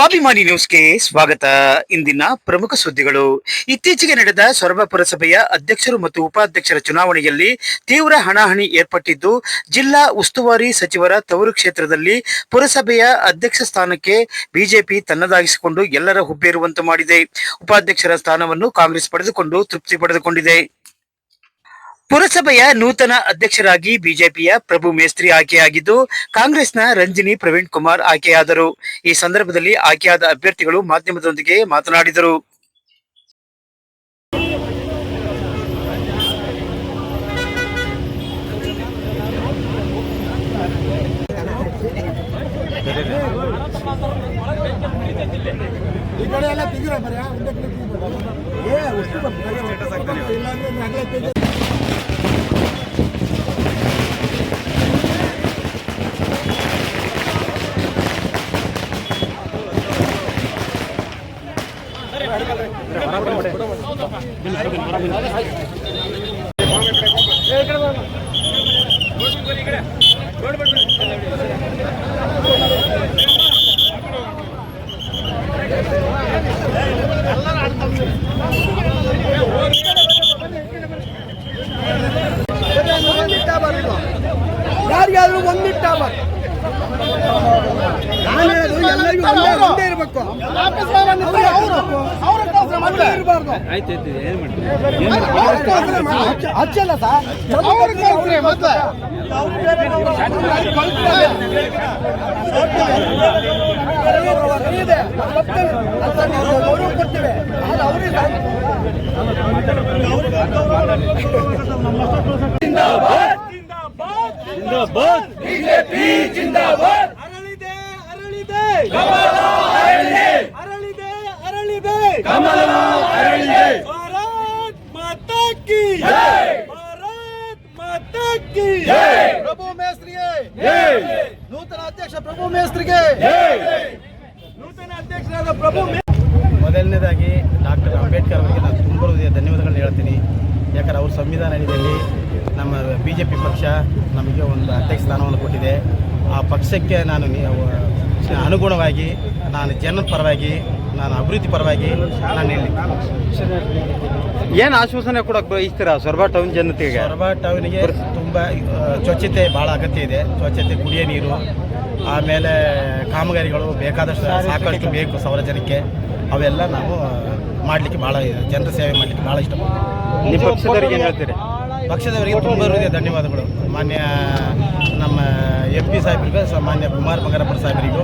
ಸ್ವಾಭಿಮಾನಿ ನ್ಯೂಸ್ಗೆ ಸ್ವಾಗತ. ಇಂದಿನ ಪ್ರಮುಖ ಸುದ್ದಿಗಳು. ಇತ್ತೀಚೆಗೆ ನಡೆದ ಸೊರಬ ಪುರಸಭೆಯ ಅಧ್ಯಕ್ಷರು ಮತ್ತು ಉಪಾಧ್ಯಕ್ಷರ ಚುನಾವಣೆಯಲ್ಲಿ ತೀವ್ರ ಹಣಾಹಣಿ ಏರ್ಪಟ್ಟಿದ್ದು, ಜಿಲ್ಲಾ ಉಸ್ತುವಾರಿ ಸಚಿವರ ತವರು ಕ್ಷೇತ್ರದಲ್ಲಿ ಪುರಸಭೆಯ ಅಧ್ಯಕ್ಷ ಸ್ಥಾನಕ್ಕೆ ಬಿಜೆಪಿ ತನ್ನದಾಗಿಸಿಕೊಂಡು ಎಲ್ಲರ ಹುಬ್ಬೇರುವಂತೆ ಮಾಡಿದೆ. ಉಪಾಧ್ಯಕ್ಷರ ಸ್ಥಾನವನ್ನು ಕಾಂಗ್ರೆಸ್ ಪಡೆದುಕೊಂಡು ತೃಪ್ತಿ ಪಡೆದುಕೊಂಡಿದೆ. ಪುರಸಭೆಯ ನೂತನ ಅಧ್ಯಕ್ಷರಾಗಿ ಬಿಜೆಪಿಯ ಪ್ರಭು ಮೇಸ್ತ್ರಿ ಆಯ್ಕೆಯಾಗಿದ್ದು ಕಾಂಗ್ರೆಸ್ನ ರಂಜಿನಿ ಪ್ರವೀಣ್ ಕುಮಾರ್ ಆಯ್ಕೆಯಾದರು ಈ ಸಂದರ್ಭದಲ್ಲಿ ಆಯ್ಕೆಯಾದ ಅಭ್ಯರ್ಥಿಗಳು ಮಾಧ್ಯಮದೊಂದಿಗೆ ಮಾತನಾಡಿದರು ಈ ಕಡೆ ಎಲ್ಲ ತೆಗಿರ ಮರ್ಯ ಒಂದೇ. ಏ ಅಷ್ಟು ಬರ್ತಾರೆ. ಇಲ್ಲಾಂದ್ರೆ ಯಾರಿಗಾದ್ರೂ ಒಂದಿಟ್ಟ ಬರ್ ನಾನು ಹೇಳೋದು ಎಲ್ಲರಿಗೂ ಒಂದೇ ಒಂದೇ ಇರಬೇಕು. ಇರಬಾರ್ದು. ಹಚ್ಚಲ್ಲ ಸರ್. ಗೌರವ ಕೊಡ್ತೇವೆ ಆದ್ರೆ ಅವ್ರಿಗೆ ಅರಳಿದೆ ಅರಳಿದೆ ಅರಳಿದೆ ಅರಳಿದೆ ಭಾರತ್ ಮಾತಾ ಕಿ ಭಾರತ್ ಮಾತಾ ಕಿ ಪ್ರಭು ಮೇಸ್ತ್ರಿಗೆ ನೂತನ ಅಧ್ಯಕ್ಷ ಪ್ರಭು ಮೇಸ್ತ್ರಿಗೆ ನೂತನ ಅಧ್ಯಕ್ಷರಾದ ಪ್ರಭು ಮೊದಲನೇದಾಗಿ ಡಾಕ್ಟರ್ ಅಂಬೇಡ್ಕರ್ ಅವರಿಗೆ ನಾನು ತುಂಬ ಹೃದಯ ಧನ್ಯವಾದಗಳನ್ನ ಹೇಳ್ತೀನಿ. ಯಾಕಂದ್ರೆ ಅವ್ರ ಸಂವಿಧಾನ ನಮ್ಮ ಬಿ ಜೆ ಪಿ ಪಕ್ಷ ನಮಗೆ ಒಂದು ಅಧ್ಯಕ್ಷ ಸ್ಥಾನವನ್ನು ಕೊಟ್ಟಿದೆ. ಆ ಪಕ್ಷಕ್ಕೆ ನಾನು ಅನುಗುಣವಾಗಿ ನಾನು ಜನದ ಪರವಾಗಿ ನಾನು ಅಭಿವೃದ್ಧಿ ಪರವಾಗಿ ನಾನು ಹೇಳಿ ಏನು ಆಶ್ವಾಸನೆ ಕೂಡ ಬಯಸ್ತೀರಾ ಸೊರಬ ಟೌನ್ ಜನತೆಗೆ? ಸೊರಬ ಟೌನಿಗೆ ತುಂಬ ಸ್ವಚ್ಛತೆ ಭಾಳ ಅಗತ್ಯ ಇದೆ. ಸ್ವಚ್ಛತೆ ಕುಡಿಯೋ ನೀರು ಆಮೇಲೆ ಕಾಮಗಾರಿಗಳು ಬೇಕಾದಷ್ಟು ಸಾಕಷ್ಟು ಬೇಕು ಸಾವಿರ ಜನಕ್ಕೆ ಅವೆಲ್ಲ ನಾವು ಮಾಡಲಿಕ್ಕೆ ಭಾಳ ಜನರ ಸೇವೆ ಮಾಡಲಿಕ್ಕೆ ಭಾಳ ಇಷ್ಟಪಡ್ತೀವಿ. ನಿಮ್ಮ ಪಕ್ಷದವ್ರಿಗೆ ಏನು ಹೇಳ್ತೀರಿ? ಪಕ್ಷದವರಿಗೆ ತುಂಬ ಹೃದಯ ಧನ್ಯವಾದಗಳು. ಮಾನ್ಯ ನಮ್ಮ ಎಂ ಪಿ ಸಾಹೇಬರಿಗೂ ಮಾನ್ಯ ಕುಮಾರ್ ಬಂಗಾರಪ್ಪ ಸಾಹೇಬರಿಗೂ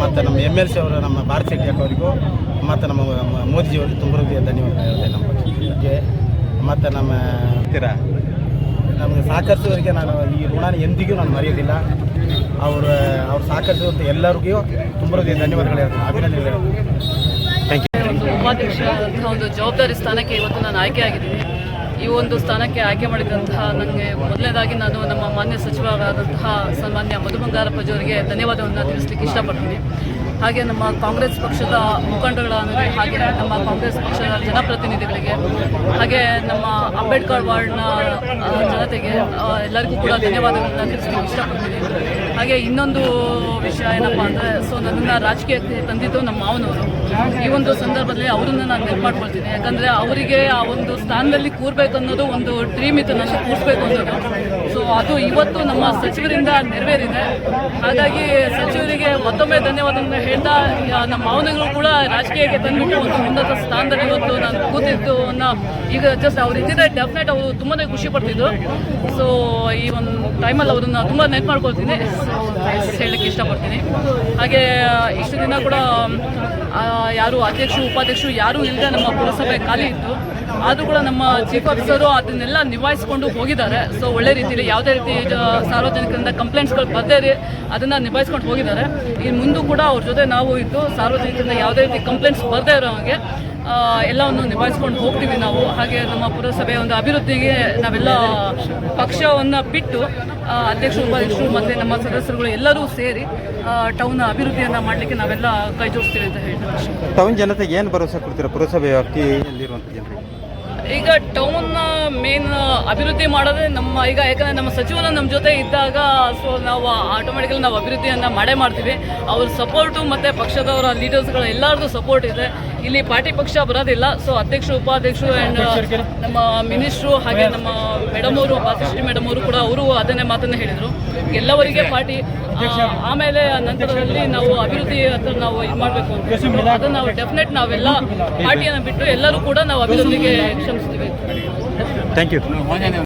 ಮತ್ತು ನಮ್ಮ ಎಂ ಎಲ್ ಸಿ ಅವರು ನಮ್ಮ ಭಾರತ್ ಶೆಟ್ಟಿ ಅವರಿಗೂ ಮತ್ತು ನಮ್ಮ ಮೋದಿಜಿಯವರಿಗೆ ತುಂಬ ಹೃದಯ ಧನ್ಯವಾದ ಹೇಳ್ತೇನೆ ನಮ್ಮ ಪಕ್ಷಕ್ಕೆ. ಮತ್ತು ನಮ್ಮ ಹತ್ತಿರ ನಮಗೆ ಸಹಕರಿಸೋರಿಗೆ ನಾನು ಈ ಋಣನ ಎಂದಿಗೂ ನಾನು ಮರೆಯೋದಿಲ್ಲ. ಅವರು ಅವ್ರು ಸಹಕರಿಸಿದಂಥ ಎಲ್ಲರಿಗೂ ತುಂಬ ಹೃದಯ ಧನ್ಯವಾದಗಳು ಹೇಳ್ತೀನಿ. ಅಭಿನಂದನೆಗಳು ಹೇಳ್ತೀನಿ. ಒಂದು ಉಪಾಧ್ಯಕ್ಷ ಒಂದು ಜವಾಬ್ದಾರಿ ಸ್ಥಾನಕ್ಕೆ ಇವತ್ತು ನಾನು ಆಯ್ಕೆಯಾಗಿದ್ದೀನಿ ಈ ಒಂದು ಸ್ಥಾನಕ್ಕೆ ಆಯ್ಕೆ ಮಾಡಿದಂತಹ ನನಗೆ ಮೊದಲನೇದಾಗಿ ನಾನು ನಮ್ಮ ಮಾನ್ಯ ಸಚಿವರಾದಂತಹ ಸನ್ಮಾನ್ಯ ಮಧು ಬಂಗಾರಪ್ಪಜಿಯವರಿಗೆ ಧನ್ಯವಾದವನ್ನು ತಿಳಿಸ್ಲಿಕ್ಕೆ ಇಷ್ಟಪಡ್ತೀನಿ. ಹಾಗೆ ನಮ್ಮ ಕಾಂಗ್ರೆಸ್ ಪಕ್ಷದ ಮುಖಂಡಗಳಾದರೆ ಹಾಗೆ ನಮ್ಮ ಕಾಂಗ್ರೆಸ್ ಪಕ್ಷದ ಜನಪ್ರತಿನಿಧಿಗಳಿಗೆ, ಹಾಗೆ ನಮ್ಮ ಅಂಬೇಡ್ಕರ್ ವಾರ್ಡ್ನ ಜನತೆಗೆ ಎಲ್ಲರಿಗೂ ಕೂಡ ಧನ್ಯವಾದಗಳನ್ನು ತಿಳಿಸ್ಲಿಕ್ಕೆ ಇಷ್ಟಪಡ್ತೀನಿ. ಹಾಗೆ ಇನ್ನೊಂದು ವಿಷಯ ಏನಪ್ಪ ಅಂದರೆ ಸೊ ನನ್ನ ರಾಜಕೀಯಕ್ಕೆ ತಂದಿದ್ದು ನಮ್ಮ ಮಾವನವರು. ಈ ಒಂದು ಸಂದರ್ಭದಲ್ಲಿ ಅವರನ್ನು ನಾನು ನೆನಪು ಮಾಡ್ಕೊಳ್ತೀನಿ. ಯಾಕಂದರೆ ಅವರಿಗೆ ಆ ಒಂದು ಸ್ಥಾನದಲ್ಲಿ ಕೂರ್ಬೇಕು ಅನ್ನೋದು ಒಂದು ಡ್ರೀಮ್ ಇತ್ತು. ನನಗೆ ಕೂರಿಸ್ಬೇಕು ಅನ್ನೋದು. ಸೊ ಅದು ಇವತ್ತು ನಮ್ಮ ಸಚಿವರಿಂದ ನೆರವೇರಿದೆ. ಹಾಗಾಗಿ ಸಚಿವರಿಗೆ ಮತ್ತೊಮ್ಮೆ ಧನ್ಯವಾದವನ್ನು ಹೇಳ್ತಾ ನಮ್ಮ ಮಾವನಗಳು ಕೂಡ ರಾಜಕೀಯಕ್ಕೆ ತಂದುಬಿಟ್ಟು ಒಂದು ಉನ್ನತ ಸ್ಥಾನದಲ್ಲಿ ಇವತ್ತು ನಾನು ಕೂತಿದ್ದು ಈಗ ಜಸ್ಟ್ ಅವ್ರು ಇದ್ದಿದ್ದರೆ ಡೆಫಿನೆಟ್ ಅವರು ತುಂಬಾ ಖುಷಿ ಪಡ್ತಿದ್ರು. ಸೊ ಈ ಒಂದು ಟೈಮಲ್ಲಿ ಅವ್ರನ್ನ ತುಂಬ ನೆನಪು ಮಾಡ್ಕೊಳ್ತೀನಿ ಹೇಳಕ್ಕೆ ಇಷ್ಟಪಡ್ತೀನಿ. ಹಾಗೆ, ಇಷ್ಟು ದಿನ ಕೂಡ ಯಾರು ಅಧ್ಯಕ್ಷರು, ಉಪಾಧ್ಯಕ್ಷರು ಯಾರೂ ಇಲ್ಲದೆ ನಮ್ಮ ಪುರಸಭೆ ಖಾಲಿ ಇತ್ತು. ಆದರೂ ಕೂಡ ನಮ್ಮ ಚೀಫ್ ಆಫೀಸರು ಅದನ್ನೆಲ್ಲ ನಿಭಾಯಿಸ್ಕೊಂಡು ಹೋಗಿದ್ದಾರೆ. ಸೊ ಒಳ್ಳೆ ರೀತಿಯಲ್ಲಿ ಯಾವುದೇ ರೀತಿ ಸಾರ್ವಜನಿಕರಿಂದ ಕಂಪ್ಲೇಂಟ್ಸ್ಗಳು ಬರದೇ ರೀ ಅದನ್ನು ನಿಭಾಯಿಸ್ಕೊಂಡು ಹೋಗಿದ್ದಾರೆ. ಈ ಮುಂದೂ ಕೂಡ ಅವ್ರ ಜೊತೆ ನಾವು ಇದ್ದು ಸಾರ್ವಜನಿಕರಿಂದ ಯಾವುದೇ ರೀತಿ ಕಂಪ್ಲೇಂಟ್ಸ್ ಬರದೇ ಇರೋ ಹಾಗೆ ಆ, ಎಲ್ಲವನ್ನು ನಿಭಾಯಿಸ್ಕೊಂಡು ಹೋಗ್ತೀವಿ ನಾವು. ಹಾಗೆ ನಮ್ಮ ಪುರಸಭೆಯ ಒಂದು ಅಭಿವೃದ್ಧಿಗೆ ನಾವೆಲ್ಲ ಪಕ್ಷವನ್ನು ಬಿಟ್ಟು ಅಧ್ಯಕ್ಷರು ಉಪಾಧ್ಯಕ್ಷರು ಮತ್ತು ನಮ್ಮ ಸದಸ್ಯರುಗಳು ಎಲ್ಲರೂ ಸೇರಿ ಟೌನ್ ಅಭಿವೃದ್ಧಿಯನ್ನು ಮಾಡಲಿಕ್ಕೆ ನಾವೆಲ್ಲ ಕೈ ಜೋಡಿಸ್ತೀವಿ ಅಂತ ಹೇಳ್ತಾರೆ ಟೌನ್ ಜನತೆಗೆ ಏನು ಭರವಸೆ ಕೊಡ್ತೀರಾ? ಪುರಸಭೆ ವ್ಯಾಪ್ತಿಯಲ್ಲಿರುವಂಥ ಜನರಿಗೆ? ಈಗ ಟೌನ್ ಮೇನ್ ಅಭಿವೃದ್ಧಿ ಮಾಡೋದೇ ನಮ್ಮ ಈಗ ಯಾಕಂದರೆ ನಮ್ಮ ಸಚಿವರು ನಮ್ಮ ಜೊತೆ ಇದ್ದಾಗ ಸೊ ನಾವು ಆಟೋಮೆಟಿಕಲಿ ನಾವು ಅಭಿವೃದ್ಧಿಯನ್ನು ಮಾಡೇ ಮಾಡ್ತೀವಿ. ಅವ್ರ ಸಪೋರ್ಟು ಮತ್ತು ಪಕ್ಷದವರ ಲೀಡರ್ಸ್ಗಳ ಎಲ್ಲರದ್ದು ಸಪೋರ್ಟ್ ಇದೆ. ಇಲ್ಲಿ ಪಾರ್ಟಿ ಪಕ್ಷ ಬರೋದಿಲ್ಲ ಸೊ ಅಧ್ಯಕ್ಷರು ಉಪಾಧ್ಯಕ್ಷರು ಆ್ಯಂಡ್ ನಮ್ಮ ಮಿನಿಸ್ಟ್ರು ಹಾಗೆ ನಮ್ಮ ಮೇಡಮ್ ಅವರು ಭಾಗ್ಯಶ್ರೀ ಮೇಡಮ್ ಅವರು ಕೂಡ ಅವರು ಅದನ್ನೇ ಮಾತನ್ನು ಹೇಳಿದರು. ಎಲ್ಲವರಿಗೆ ಪಾರ್ಟಿ ಆಮೇಲೆ ನಂತರದಲ್ಲಿ ನಾವು ಅಭಿವೃದ್ಧಿ ಹತ್ರ ನಾವು ಇದು ಮಾಡಬೇಕು ಅಂತ. ಅದನ್ನು ನಾವು ಡೆಫಿನೆಟ್ ನಾವೆಲ್ಲ ಪಾರ್ಟಿಯನ್ನು ಬಿಟ್ಟು ಎಲ್ಲರೂ ಕೂಡ ನಾವು ಅಭಿವೃದ್ಧಿಗೆ ಶ್ರಮಿಸ್ತೀವಿ. Thank you